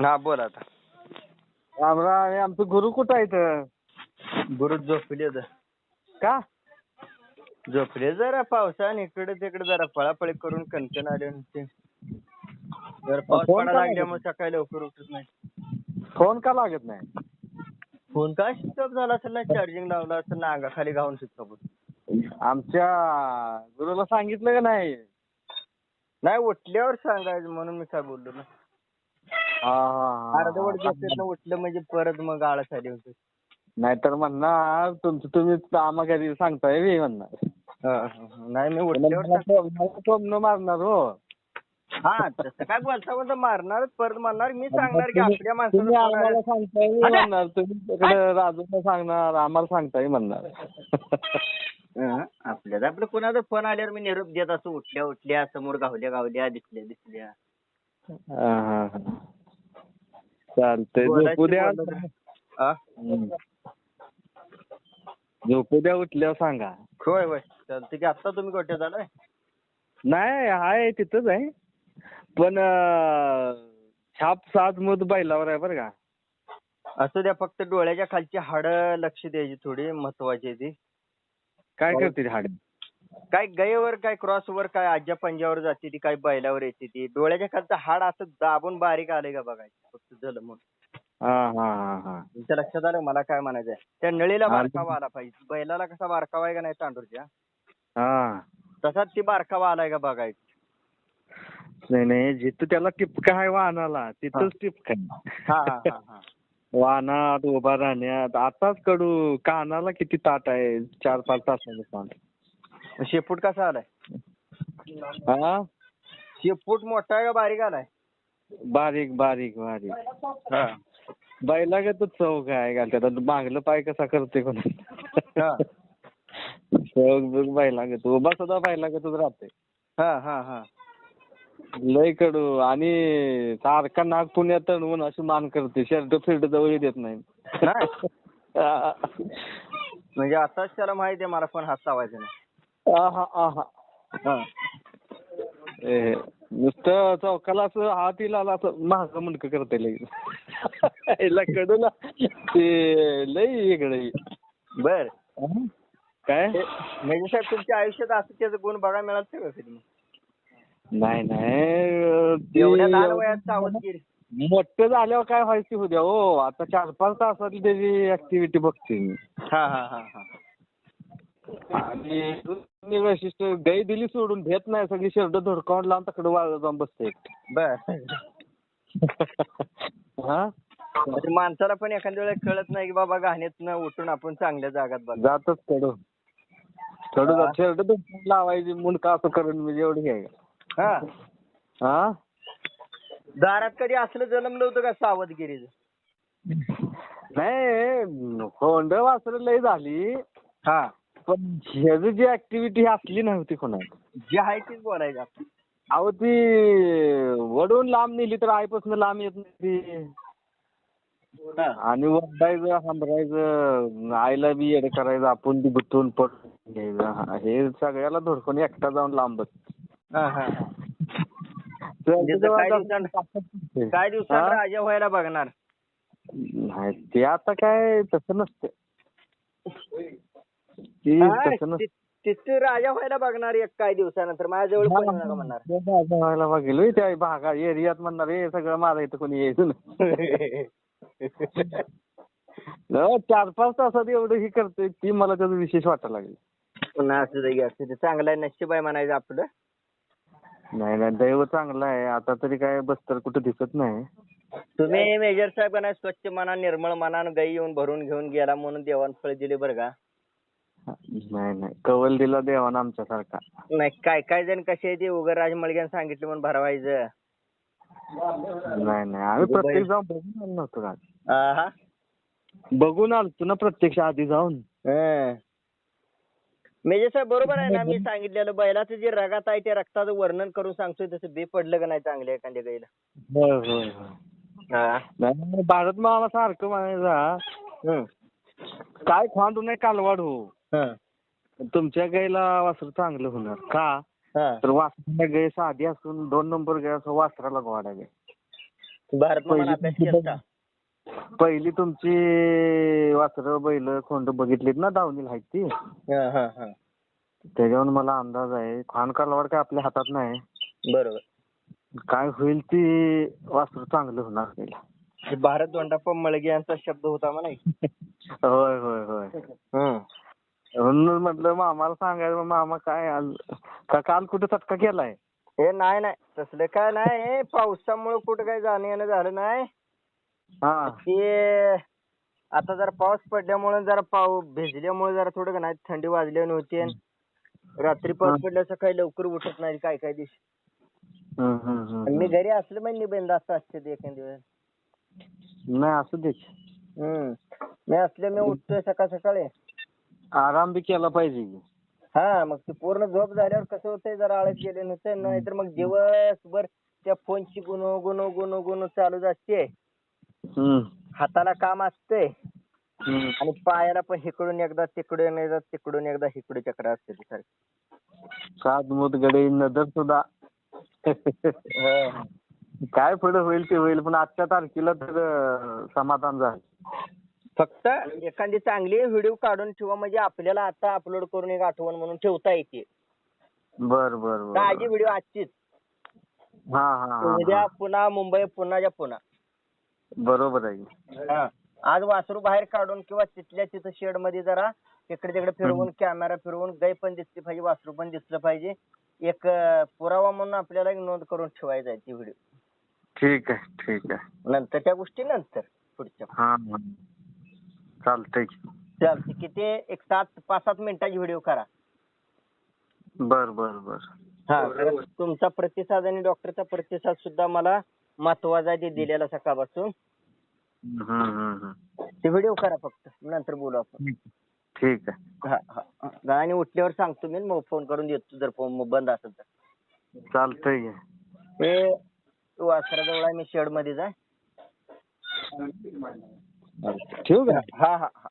हा बोल आता. रामराम हे आमचं गुरु कुठं आहे इथं? गुरु झोपले तर का? झोपले जरा पावसाने इकडे तिकडे जरा पळापळी करून कणकण आले होते जरा पाऊस फोन पडायला का लागल्यामुळे सकाळी लवकर उठत नाही. फोन का लागत नाही? फोन काय स्विच ऑफ झाला असेल ना चार्जिंग लावला असेल ना अंगाखाली घालून स्विच ऑफ आमच्या गुरुला सांगितलं का नाही? नाही उठल्यावर सांगायचं म्हणून मी काय बोललो ना. अर्धवट हा. दिवसात उठलं म्हणजे परत मग आळस आली होती. नाहीतर म्हणणार तुमचं तुम्हीच आम्हा सांगताय मी म्हणणार. नाही मी उठल्यावर टोमणं मारणार हो? हा तसं काय बोलता बोलता मारणारच परत म्हणणार मी सांगणार की तुम्ही- आपल्या माणसाला तुम्ही सांगताय! म्हणणार. तुम्ही तिकडे राजूला सांगणार आम्हाला सांगताय म्हणणार. हं, आपल्याला आपलं कोणाचा फोन आल्यावर मी निरोप देत असतो. उठल्या उठल्या समोर गावल्या गावल्या दिसल्या दिसल्या. हा, हा, हा. चालतंय. झोपू द्या. आ? झोपू द्या उठल्यावर सांगा. होय होय. चालतं की आता तुम्ही गोट्यात आलाय? नाही आहे तिथंच आहे. पण अं, छाप सात मध बैलावर आहे बरं का. असू द्या फक्त डोळ्याच्या खालची हाड लक्ष द्यायची थोडी महत्वाची आहे ती. काय करते हाड? काय गयेवर काय क्रॉसवर काय आज्या पंजावर जाते ती काय बैलावर येते ती. डोळ्याच्या खालचं हाड असं दाबून बारीक आलंय का बघायचं फक्त झालं म्हणून. हा हा हा हा. तुमच्या लक्षात आलं मला काय म्हणायचंय त्या नळीला. बारकावा आला पाहिजे. बैलाला कसा बारकावा आहे का नाही तांडूरच्या हा. तसाच ती बारकावा आलाय का बघायचं? नाही नाही जिथं त्याला टिपका आहे वाहनाला तिथंच टिपका आहे. हा हा हा हा. वाहनात उभा राहण्यात आताच कडू कानाला किती ताट आहे चार पाच तासाचं शेपूट कसा आलाय? हा? शेपूट मोठा आहे का बारीक आलाय? बारीक बारीक बारीक. हा. बैलागतच चव काय घालतात आता मागलं पाय कसा करते कोण? हा. चव बघ बैलागत उभा सुद्धा बैलागतच राहते हा हा हा. लय कडू. आणि सारखा नाग पुण्यात तणवून अशी मान करते शर्ट फिल्ट जवळ देत नाही. म्हणजे आताच त्याला माहिती आहे मला पण हात लावायचा नाही. आहा, आहा. हा. ए, नुसतं चौकाला असं हात येईल आला असं महाग मुंडक करते लगेच. याला कडूला ते लय इकडे बर. काय? म्हणजे साहेब तुमच्या आयुष्यात असं त्याचं गुण बघायला मिळाल का कधी नाही नाही. एवढ्या लहान ते वयात सावधगिरी मोठं झाल्यावर काय व्हायची उद्या हो. आता चार पाच तासातली त्याची ऍक्टिव्हिटी बघते मी. हा हा हा हा. आणि दुसरी वैशिष्ट्य गाई दिली सोडून भेट नाही सगळी शर्ट धडकावून लावून तकडे वाळत जाऊन बसते. बर. हा? म्हणजे माणसाला पण एखाद्या वेळेला कळत नाही की बाबा घाणीतनं उठून आपण चांगल्या जागात बघ जातच कडू. कडू जात. शर्ट धडकावून लावायची मुंडका असं करून मी एवढी आहे. हा. हा? दारात कधी असलं जन्मलं होतं का सावधगिरीचं? नाही होंड वासर लय झाली. हा. पण ह्याची जी ऍक्टिव्हिटी असली नव्हती कोणाला जे आहे तीच बोलायचं आपण अहो ती वडून लांब नेली तर आईपासून लांब येत नाही ती हा. आणि वरडायचं हांबरायचं आईला बी येडे करायचं आपण ती गुतून पडून घ्यायचं. हा, हे सगळ्याला धडकून एकटा जाऊन हा, हा. म्हणजे तर काय दिवसांनी- काय दिवसात हा? राजा व्हायला बघणार? नाही ते आता काय तसं नसतं ती तसं नसतं ति- तिथे राजा व्हायला बघणार एक काही दिवसानंतर. माझ्याजवळ येऊ नका म्हणणार. भागायला बघेल होय त्या भागा एरियात म्हणणार हे सगळं माझं इथं कोणी यायचं नाही न, चार पाच तासात एवढं ही करते ती मला त्याचं विशेष वाटायला लागेल. पुन्हा असू दे असू दे. चांगलं आहे नशीब आहे म्हणायचं आपलं. नाही नाही दैव चांगलं आहे. आता तरी काय बस्तर कुठं दिसत नाही. तुम्ही मेजर साहेब नाही स्वच्छ मना निर्मळ मनानं गाई येऊन भरून घेऊन गेला म्हणून देवान फळ दिले बरं का? नाही नाही कवल दिला देवानं आमच्यासारखा नाही काय काय जण कसे आहे ते उगर राज मळग्यानं सांगितलं म्हणून भरवायचं नाही नाही आम्ही प्रत्येक जाऊन बघून आलो नव्हतो का आहा. बघून आलतो ना प्रत्यक्ष आधी जाऊन हं. मेजर साहेब बरोबर आहे ना मी सांगितलेलं बैलाचं जे रगात आहे त्या रक्ताचं वर्णन करून सांगतोय तसं बे पडलं का नाही चांगल्या एखाद्या गाईला होय होय होय हा. नाही नाही, भारत मामा सारखं म्हणायचा हं. काय खांडू नाही कालवाड हं. तुमच्या गाईला वासर चांगलं होणार. का. तर वासराला गाय साधी असून दोन नंबर गाय असं वासराला गोडा गाय भारत पहिली अभ्यास तुमची केलता पहिली तुमची वासरं बैल खोंड बघितलीत ना? दावणीला आहेत ती. हा हा हा. त्याच्यावर मला अंदाज आहे. खान कालवाड काय आपल्या हातात नाही. बरोबर. काय होईल ती वासरू चांगलं होणार हे भारत दोंडाप्पा मळगे यांचा शब्द होता म्हणा. होय होय होय. म्हणून म्हटलं मामाला सांगायचं मामा काय आज- का काल कुठे चटका केलाय? हे नाही नाही. तसलं काय नाही. हे पावसामुळे कुठं काय जाणं येणं झालं नाही. हा. ते आता जरा पाऊस पडल्यामुळे जरा पाऊ भिजल्यामुळे जरा थोडं का नाही थंडी वाजली होती रात्री पाऊस. पडल्या सकाळी लवकर उठत नाही काय काय दिवशी. हम्म, हम्म, हम्म. आणि मी घरी असलं म्हणजे निबंध असं असते ते एखाद दिवस नाही असू दे हम्म. मी असले मी उठतोय सकाळ सकाळी. आराम बी केला पाहिजे. की. हा मग ते पूर्ण झोप झाल्यावर कसं होतंय जरा आळस गेले नसते नाहीतर मग दिवसभर त्या फोनची गुणू गुणू गुणू गुणू चालूच असते. हम्म, हाताला काम असते हम्म. आणि पायाला पण हिकडून एकदा तिकडून एकदा तिकडून एकदा हिकडून चक्र असते ती सारखी. सात मुत गडे नजर सुद्धा. काय पुढे होईल ते होईल पण आजच्या तारखेला तर अं, समाधान झालं. फक्त एखादी चांगली व्हिडिओ काढून ठेवा म्हणजे आपल्याला आता अपलोड करून एक आठवण म्हणून ठेवता येते. बर बर बर. ताजी व्हिडिओ आजचीच. हा हा, हा उद्या हा. पुन्हा मुंबई पुन्हाच्या पुन्हा बरोबर आहे. हा. आज वासरू बाहेर काढून किंवा तिथल्या तिथं शेडमध्ये जरा इकडे तिकडे फिरवून कॅमेरा फिरवून गाय पण दिसली पाहिजे वासरू पण दिसलं पाहिजे. एक अं, पुरावा म्हणून आपल्याला एक नोंद करून ठेवायचा आहे ती व्हिडिओ. ठीक आहे ठीक आहे. नंतरच्या गोष्टी नंतर पुढच्या. हा हा. चालतंय की. चालते किती? एक सात पाच सात मिनिटाची व्हिडिओ करा. बर बर बर. हा कारण तुमचा प्रतिसाद आणि डॉक्टरचा प्रतिसाद सुद्धा मला महत्त्वाचा आहे ते दिलेला सकाळपासून. हम्म, हम्म, हम्म. ते व्हिडिओ करा फक्त. नंतर बोलू आपण. ठीक आहे. हा हा हा. आणि उठल्यावर सांगतो मी मग फोन करून देतो जर फोन बंद असेल तर. चालतंय की. ते वासराजवळ आहे मी शेडमध्ये जाय ठेवू का? हा हा हा.